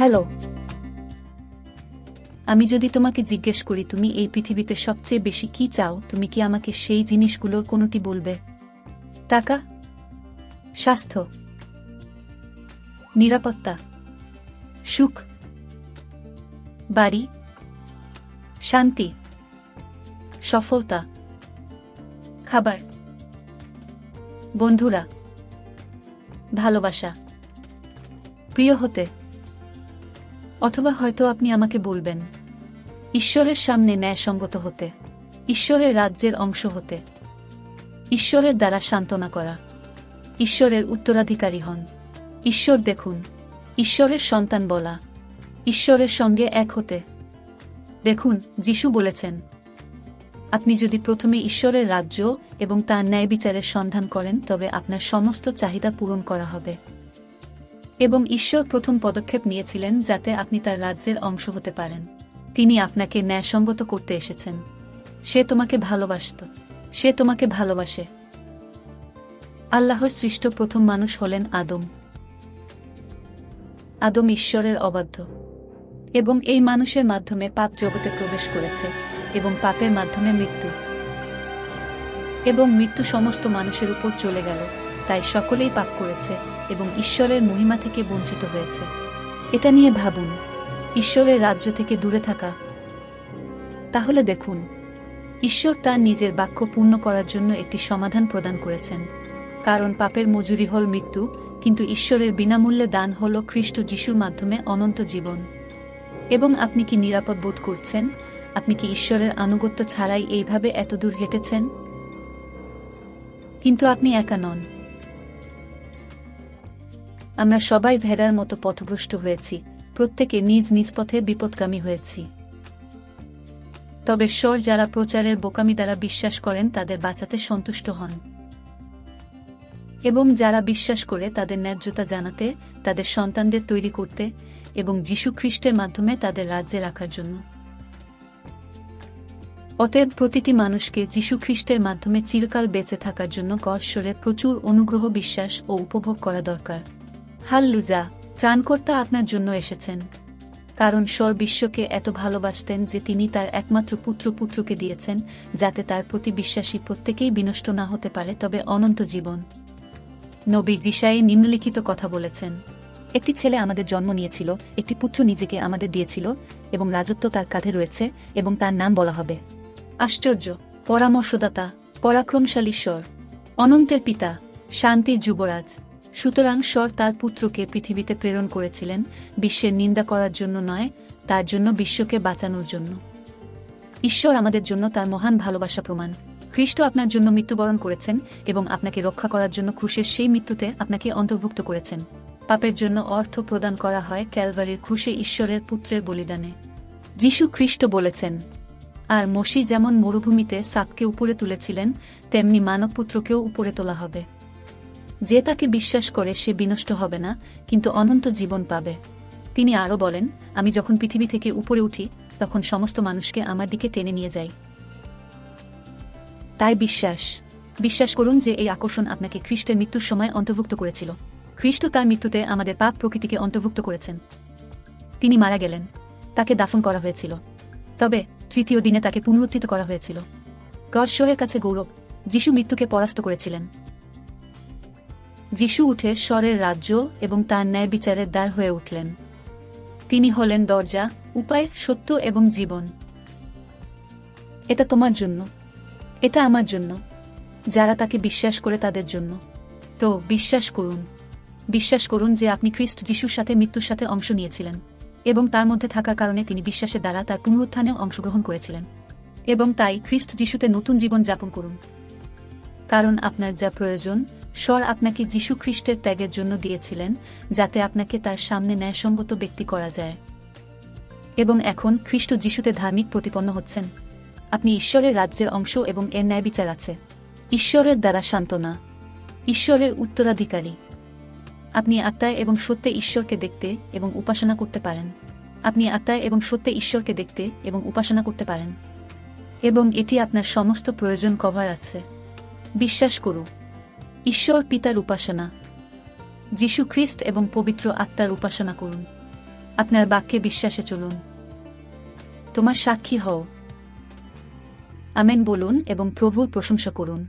Hello. আমি যদি তোমাকে জিজ্ঞেস করি, তুমি এই পৃথিবীতে সবচেয়ে বেশি কি চাও, তুমি কি আমাকে সেই জিনিসগুলোর কোনোটি বলবে? টাকা, স্বাস্থ্য, নিরাপত্তা, সুখ, বাড়ি, শান্তি, সফলতা, খাবার, বন্ধুরা, ভালোবাসা, প্রিয় হতে। অথবা হয়তো আপনি আমাকে বলবেন। ঈশ্বরের সামনে ন্যায়সঙ্গত হতে, ঈশ্বরের রাজ্যের অংশ হতে, ঈশ্বরের দ্বারা সান্ত্বনা করা, ঈশ্বরের উত্তরাধিকারী হন। ঈশ্বর দেখুন, ঈশ্বরের সন্তান বলা, ঈশ্বরের সঙ্গে এক হতে। দেখুন, যিশু বলেছেন, আপনি যদি প্রথমে ঈশ্বরের রাজ্য এবং তার ন্যায় বিচারের সন্ধান করেন, তবে আপনার সমস্ত চাহিদা পূরণ করা হবে। এবং ঈশ্বর প্রথম পদক্ষেপ নিয়েছিলেন যাতে আপনি তার রাজ্যের অংশ হতে পারেন। তিনি আপনাকে ন্যায়সঙ্গত করতে এসেছেন। সে তোমাকে ভালোবাসত। সে তোমাকে ভালোবাসে। আল্লাহর সৃষ্ট প্রথম মানুষ হলেন আদম। আদম ঈশ্বরের অবাধ্য। এবং এই মানুষের মাধ্যমে পাপ জগতে প্রবেশ করেছে এবং পাপের মাধ্যমে মৃত্যু। এবং মৃত্যু সমস্ত মানুষের উপর চলে গেল, তাই সকলেই পাপ করেছে। এবং ঈশ্বরের মহিমা থেকে বঞ্চিত হয়েছে। এটা নিয়ে ভাবুন, ঈশ্বরের রাজ্য থেকে দূরে থাকা। তাহলে দেখুন, ঈশ্বর তার নিজের বাক্য পূর্ণ করার জন্য একটি সমাধান প্রদান করেছেন। কারণ পাপের মজুরি হল মৃত্যু, কিন্তু ঈশ্বরের বিনামূল্যে দান হল খ্রিস্ট যিশুর মাধ্যমে অনন্ত জীবন। এবং আপনি কি নিরাপদ বোধ করছেন? আপনি কি ঈশ্বরের আনুগত্য ছাড়াই এইভাবে এতদূর হেঁটেছেন? কিন্তু আপনি একা নন। আমরা সবাই ভেড়ার মতো পথভ্রষ্ট হয়েছি, প্রত্যেকে নিজ নিজ পথে বিপদগামী হয়েছি। তবে স্বর যারা প্রচারের বোকামি দ্বারা বিশ্বাস করেন, তাদের বাঁচাতে সন্তুষ্ট হন। এবং যারা বিশ্বাস করে, তাদের ন্যায্যতা জানাতে, তাদের সন্তানদের তৈরি করতে এবং যীশু খ্রিস্টের মাধ্যমে তাদের রাজ্যে রাখার জন্য। অতএব প্রতিটি মানুষকে যীশু খ্রিস্টের মাধ্যমে চিরকাল বেঁচে থাকার জন্য গশ্বরের প্রচুর অনুগ্রহ, বিশ্বাস ও উপভোগ করা দরকার। হাল্লুজা ত্রাণকর্তা আপনার জন্য এসেছেন। কারণ স্বর বিশ্বকে এত ভালোবাসতেন যে তিনি তার একমাত্র পুত্র পুত্রকে দিয়েছেন, যাতে তার প্রতি বিশ্বাসী প্রত্যেকেই বিনষ্ট না হতে পারে, তবে অনন্ত জীবন। নবী জিসাই নিম্নলিখিত কথা বলেছেন, একটি ছেলে আমাদের জন্ম নিয়েছিল, একটি পুত্র নিজেকে আমাদের দিয়েছিল, এবং রাজত্ব তার কাঁধে রয়েছে, এবং তার নাম বলা হবে। আশ্চর্য, পরামর্শদাতা, পরাক্রমশালী স্বর, অনন্তের পিতা, শান্তির যুবরাজ। সুতরাং স্বর তার পুত্রকে পৃথিবীতে প্রেরণ করেছিলেন, বিশ্বের নিন্দা করার জন্য নয়, তার জন্য বিশ্বকে বাঁচানোর জন্য। ঈশ্বর আমাদের জন্য তার মহান ভালোবাসা প্রমাণ। খ্রিস্ট আপনার জন্য মৃত্যুবরণ করেছেন এবং আপনাকে রক্ষা করার জন্য ক্রুশের সেই মৃত্যুতে আপনাকে অন্তর্ভুক্ত করেছেন। পাপের জন্য অর্থ প্রদান করা হয় ক্যালভারির ক্রুশে ঈশ্বরের পুত্রের বলিদানে। যিশু খ্রিস্ট বলেছেন, আর মসি যেমন মরুভূমিতে সাপকে উপরে তুলেছিলেন, তেমনি মানবপুত্রকেও উপরে তোলা হবে। যে তাকে বিশ্বাস করে সে বিনষ্ট হবে না, কিন্তু অনন্ত জীবন পাবে। তিনি আরও বলেন, আমি যখন পৃথিবী থেকে উপরে উঠি, তখন সমস্ত মানুষকে আমার দিকে টেনে নিয়ে যাই। তাই বিশ্বাস। বিশ্বাস করুন যে এই আকর্ষণ আপনাকে খ্রিস্টের মৃত্যুর সময় অন্তর্ভুক্ত করেছিল। খ্রিস্ট তার মৃত্যুতে আমাদের পাপ প্রকৃতিকে অন্তর্ভুক্ত করেছেন। তিনি মারা গেলেন। তাকে দাফন করা হয়েছিল। তবে তৃতীয় দিনে তাকে পুনরুত্থিত করা হয়েছিল। গড়শ্বরের কাছে গৌরব, যিশু মৃত্যুকে পরাস্ত করেছিলেন। যিশু উঠে স্বরের রাজ্য এবং তার ন্যায় বিচারের দ্বার হয়ে উঠলেন। তিনি হলেন দরজা, উপায়, সত্য এবং জীবন। এটা তোমার জন্য। এটা আমার জন্য। যারা তাকে বিশ্বাস করে তাদের জন্য। তো, বিশ্বাস করুন। বিশ্বাস করুন যে আপনি খ্রিস্ট যিশুর সাথে মৃত্যুর সাথে অংশ নিয়েছিলেন এবং তার মধ্যে থাকার কারণে তিনি বিশ্বাসের দ্বারা তার পুনরুত্থানেও অংশগ্রহণ করেছিলেন। এবং তাই খ্রিস্ট যিশুতে নতুন জীবন যাপন করুন। কারণ আপনার যা প্রয়োজন, স্বর আপনাকে যীশু খ্রিস্টের ত্যাগের জন্য দিয়েছিলেন, যাতে আপনাকে তার সামনে ন্যায়সঙ্গত ব্যক্তি করা যায়। এবং এখন খ্রিস্ট যিশুতে ধার্মিক প্রতিপন্ন হচ্ছেন। আপনি ঈশ্বরের রাজ্যের অংশ এবং এর ন্যায় বিচার আছে। ঈশ্বরের দ্বারা সান্ত্বনা। ঈশ্বরের উত্তরাধিকারী। আপনি আত্মায় এবং সত্যে ঈশ্বরকে দেখতে এবং উপাসনা করতে পারেন। আপনি আত্মায় এবং সত্যে ঈশ্বরকে দেখতে এবং উপাসনা করতে পারেন। এবং এটি আপনার সমস্ত প্রয়োজন কভার আছে। বিশ্বাস করু ঈশ্বর পিতার উপাসনা। যীশু খ্রিস্ট এবং পবিত্র আত্মার উপাসনা করুন। আপনার বাক্যে বিশ্বাসে চলুন। তোমার সাক্ষী হও। আমেন বলুন এবং প্রভুর প্রশংসা করুন।